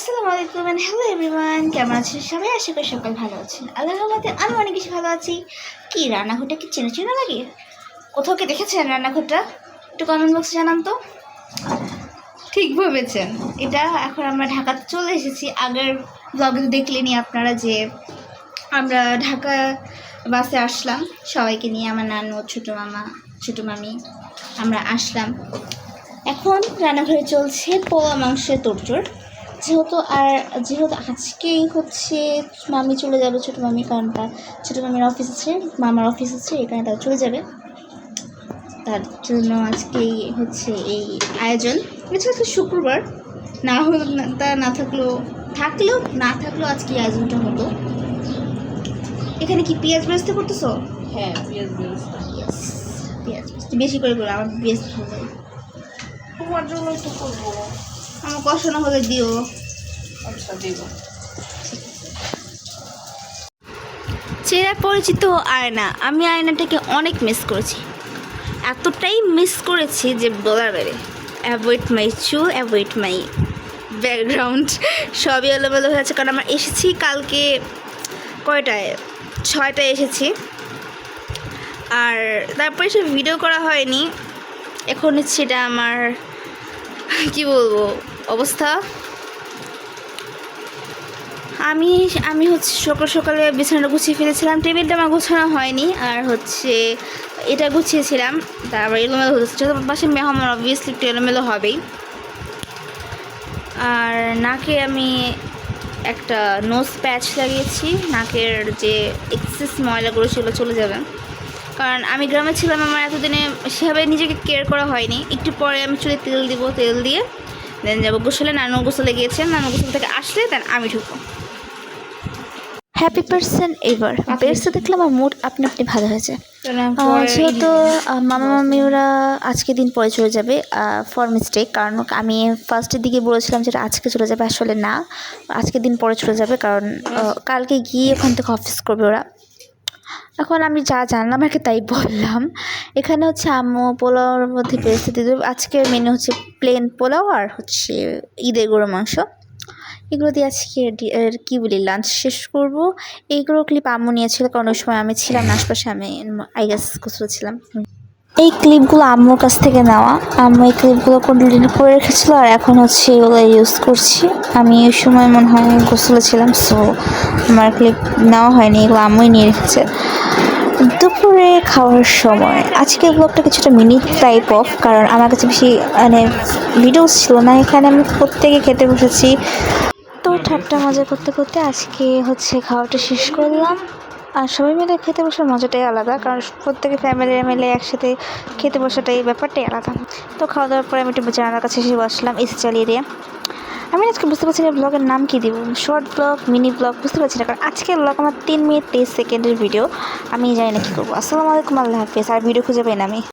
আসসালামু আলাইকুম hello everyone কেমন আছেন সবাই? আশা করি সকাল ভালো আছেন। আল্লাহর রহমতে আমি অনেক বেশি ভালো আছি। কি, রান্নাঘরটা কি চেনা চেনা লাগে কোথাও কি দেখেছেন রান্নাঘরটা? একটু কমেন্ট বক্সে জানান তো। ঠিক ভেবেছেন। এটা এখন আমরা ঢাকাতে চলে এসেছি। আগের ব্লগে দেখলেনি আপনারা যে আমরা ঢাকা বাসে আসলাম। সবাইকে নিয়ে আমার নানু, ছোটো মামা, ছোটো মামি, আমরা আসলাম। এখন রান্নাঘরে চলছে পোয়া মাংসের তোড়জোড়। যেহেতু আর যেহেতু আজকেই হচ্ছে মামি চলে যাবে ছোটো মামি কারণ তার ছোটো মামির অফিস আছে মামার অফিস আছে এখানে তারা চলে যাবে। তার জন্য আজকেই হচ্ছে এই আয়োজন। এটা হচ্ছে শুক্রবার। না হল না- তা না থাকলেও থাকলেও না থাকলেও আজকে আয়োজনটা হতো। এখানে কি পেঁয়াজ বেরোতে করতেছো? হ্যাঁ পেঁয়াজ বেরেস্তা। পেঁয়াজ বেশি করে করো আমার বেশ ভালো তোমার জন্যই তো করব। আমার কষানো হলে দিও। আচ্ছা দেবো। চেরা পরিচিত আয়না আমি আয়নাটাকে অনেক মিস করেছি। এতটাই মিস করেছি যে বলার বেড়ে অ্যাভয়েড মাই চুল অ্যাভয়েড মাই ব্যাকগ্রাউন্ড সবই এলোমেলো হয়েছে কারণ আমরা এসেছি কালকে কয়টায়? ছয়টায় এসেছি। আর তারপরে সে ভিডিও করা হয়নি। এখন হচ্ছে এটা আমার কি বলব? অবস্থা? আমি আমি হচ্ছে সকাল সকালে বিছানাটা গুছিয়ে ফেলেছিলাম। টেবিলটা আমার গোছানো হয়নি, আর হচ্ছে এটা গুছিয়েছিলাম। তারপর এলোমেলো হচ্ছে। পাশে মেহমান অবভিয়াসলি একটু এলোমেলো হবেই। আর নাকে আমি একটা নোজ প্যাচ লাগিয়েছি। নাকের যে এক্সেস ময়লাগুলো সেগুলো চলে যাবে। কারণ আমি গ্রামে ছিলাম, আমার এতদিনে সেভাবে নিজেকে কেয়ার করা হয়নি। একটু পরে আমি চুলে তেল দিব, তেল দিয়ে দেন যাব গোসলে নানু গোসলে গিয়েছেন নানু গোসল থেকে আসলে দেন আমি ঢুকবো। হ্যাপি পার্সন এবার বেরসে দেখলাম আমার মুড আপনি আপনি ভালো হয়েছে। যেহেতু মামা মামি ওরা আজকে দিন পরে চলে যাবে ফর মিস্টেক কারণ আমি ফার্স্টের দিকে বলেছিলাম যেটা আজকে চলে যাবে আসলে না। আজকে দিন পরে চলে যাবে কারণ কালকে গিয়ে ওখান থেকে অফিস করবে ওরা। এখন আমি যা জানলাম আর কি তাই বললাম। এখানে হচ্ছে আম্মু পোলাওর মধ্যে পরিস্থিতি আজকে মেনু হচ্ছে প্লেন পোলাও আর হচ্ছে ঈদের গরু মাংস। এগুলো দিয়ে আজকে কি বলি লাঞ্চ শেষ করব। এইগুলো ক্লিপ আম্মু নিয়েছিল, কারণ ওই সময় আমি ছিলাম আশপাশে আমি আই গেস ছিলাম। এই ক্লিপগুলো আম্মুর কাছ থেকে নেওয়া। আম্মু এই ক্লিপগুলো কন্টিনিউ করে রেখেছিল আর এখন হচ্ছে এগুলো ইউজ করছি। আমি এই সময় মনে হয় গোসলে ছিলাম সো আমার ক্লিপ নেওয়া হয়নি, এগুলো আম্মুই নিয়ে রেখেছে। দুপুরে খাওয়ার সময়। আজকে ব্লগটা কিছুটা মিনি টাইপ অফ কারণ আমার কাছে বেশি মানে ভিডিওস ছিল না। এখানে আমি প্রত্যেকে খেতে বসেছি। তো ঠাট্টা মজা করতে করতে আজকে হচ্ছে খাওয়াটা শেষ করলাম। আর সবাই মিলে খেতে বসার মজাটাই আলাদা, কারণ প্রত্যেকে ফ্যামিলি মিলে একসাথে খেতে বসাটা এই ব্যাপারটাই আলাদা। তো খাওয়া দাওয়ার পরে আমি একটু জানালার কাছে এসে বসলাম এসি চালিয়ে দিয়ে। আমি আজকে বুঝতে পারছি না ব্লগের নাম কী দিব শর্ট ব্লগ মিনি ব্লগ বুঝতে পারছি না, কারণ আজকের ব্লগ আমার তিন মিনিট তেইশ সেকেন্ডের ভিডিও আমি জানি না কী করব। আসসালামু আলাইকুম, আল্লাহ হাফিজ, আর ভিডিও খুঁজে পাই না আমি।